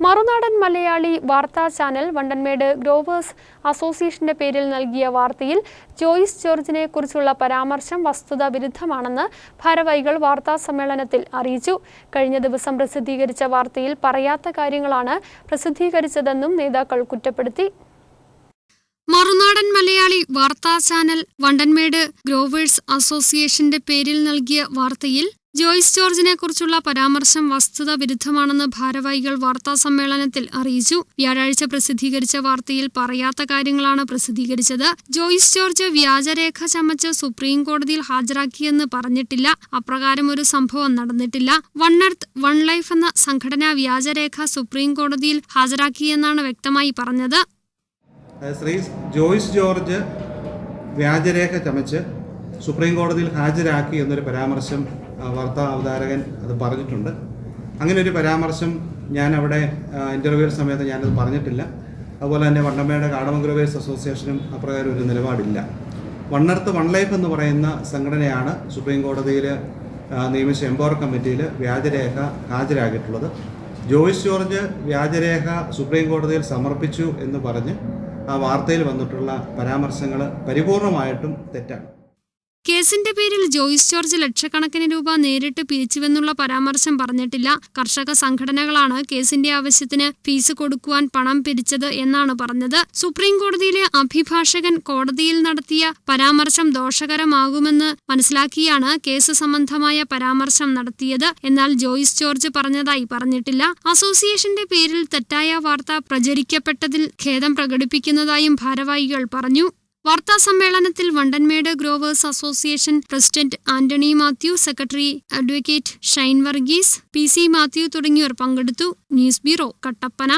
മറുനാടൻ മലയാളി വാർത്താ channel Vandanmedu growers അസോസിയേഷന്റെ പേരിൽ നൽകിയ വാർത്തയിൽ ജോയിസ് ജോർജിനെ കുറിച്ചുള്ള പരാമർശം വസ്തുത വിരുദ്ധമാണെന്ന് ഭാരവാഹികൾ വാർത്താ സമ്മേളനത്തിൽ അറിയിച്ചു. കഴിഞ്ഞ ദിവസം പ്രസിദ്ധീകരിച്ച വാർത്തയിൽ പറയാത്ത കാര്യങ്ങളാണ് പ്രസിദ്ധീകരിച്ചതെന്നും നേതാക്കൾ കുറ്റപ്പെടുത്തി. മറുനാടൻ മലയാളി വാർത്താ ചാനൽ വണ്ടൻമേട് ഗ്രോവേഴ്സ് അസോസിയേഷന്റെ പേരിൽ നൽകിയ വാർത്തയിൽ ജോയ്സ് ജോർജിനെ കുറിച്ചുള്ള പരാമർശം വസ്തുത വിരുദ്ധമാണെന്ന് ഭാരവാഹികൾ വാർത്താ സമ്മേളനത്തിൽ അറിയിച്ചു. വ്യാഴാഴ്ച പ്രസിദ്ധീകരിച്ച വാർത്തയിൽ പറയാത്ത കാര്യങ്ങളാണ് പ്രസിദ്ധീകരിച്ചത്. ജോയ്സ് ജോർജ് വ്യാജരേഖ ചമച്ച് സുപ്രീം കോടതിയിൽ ഹാജരാക്കിയെന്ന് പറഞ്ഞിട്ടില്ല. അപ്രകാരം ഒരു സംഭവം നടന്നിട്ടില്ല. വൺ എർത്ത് വൺ ലൈഫ് എന്ന സംഘടന വ്യാജരേഖ സുപ്രീം കോടതിയിൽ ഹാജരാക്കിയെന്നാണ് വ്യക്തമായി പറഞ്ഞത്. ശ്രീ ജോയ്സ് ജോർജ് വ്യാജരേഖ ചമച്ച് സുപ്രീം കോടതിയിൽ ഹാജരാക്കി എന്നൊരു പരാമർശം വാർത്താ അവതാരകൻ അത് പറഞ്ഞിട്ടുണ്ട്. അങ്ങനെ ഒരു പരാമർശം ഞാൻ അവിടെ ഇന്റർവ്യൂ സമയത്ത് ഞാനത് പറഞ്ഞിട്ടില്ല. അതുപോലെ തന്നെ വണ്ടമ്മയുടെ കാടമംഗ്രോവേഴ്സ് അസോസിയേഷനും അപ്രകാരം ഒരു നിലപാടില്ല. വണ്ണർത്ത് വൺ ലൈഫ് എന്ന് പറയുന്ന സംഘടനയാണ് സുപ്രീം കോടതിയിൽ നിയമിച്ച എംപവർ കമ്മിറ്റിയിൽ വ്യാജരേഖ ഹാജരാക്കിയിട്ടുള്ളത്. ജോയിസ് ജോർജ് വ്യാജരേഖ സുപ്രീം കോടതിയിൽ സമർപ്പിച്ചു എന്ന് പറഞ്ഞ് ആ വാർത്തയിൽ വന്നിട്ടുള്ള പരാമർശങ്ങൾ പരിപൂർണമായിട്ടും തെറ്റാണ്. കേസിന്റെ പേരിൽ ജോയിസ് ജോർജ് ലക്ഷക്കണക്കിന് രൂപ നേരിട്ട് പിരിച്ചുവെന്നുള്ള പരാമർശം പറഞ്ഞിട്ടില്ല. കർഷക സംഘടനകളാണ് കേസിന്റെ ആവശ്യത്തിന് ഫീസ് കൊടുക്കുവാൻ പണം പിരിച്ചത് എന്നാണ് പറഞ്ഞത്. സുപ്രീം കോടതിയിലെ അഭിഭാഷകൻ കോടതിയിൽ നടത്തിയ പരാമർശം ദോഷകരമാകുമെന്ന് മനസ്സിലാക്കിയാണ് കേസ് സംബന്ധമായ പരാമർശം നടത്തിയത്. എന്നാൽ ജോയിസ് ജോർജ് പറഞ്ഞതായി പറഞ്ഞിട്ടില്ല. അസോസിയേഷന്റെ പേരിൽ തെറ്റായ വാർത്ത പ്രചരിക്കപ്പെട്ടതിൽ ഖേദം പ്രകടിപ്പിക്കുന്നതായും ഭാരവാഹികൾ പറഞ്ഞു. വാർത്താ സമ്മേളനത്തിൽ Vandanmedu growers association president Antony Mathew secretary advocate Shine Varghese P C Mathew തുടങ്ങിയവർ പങ്കെടുത്തു. News bureau Kattappana.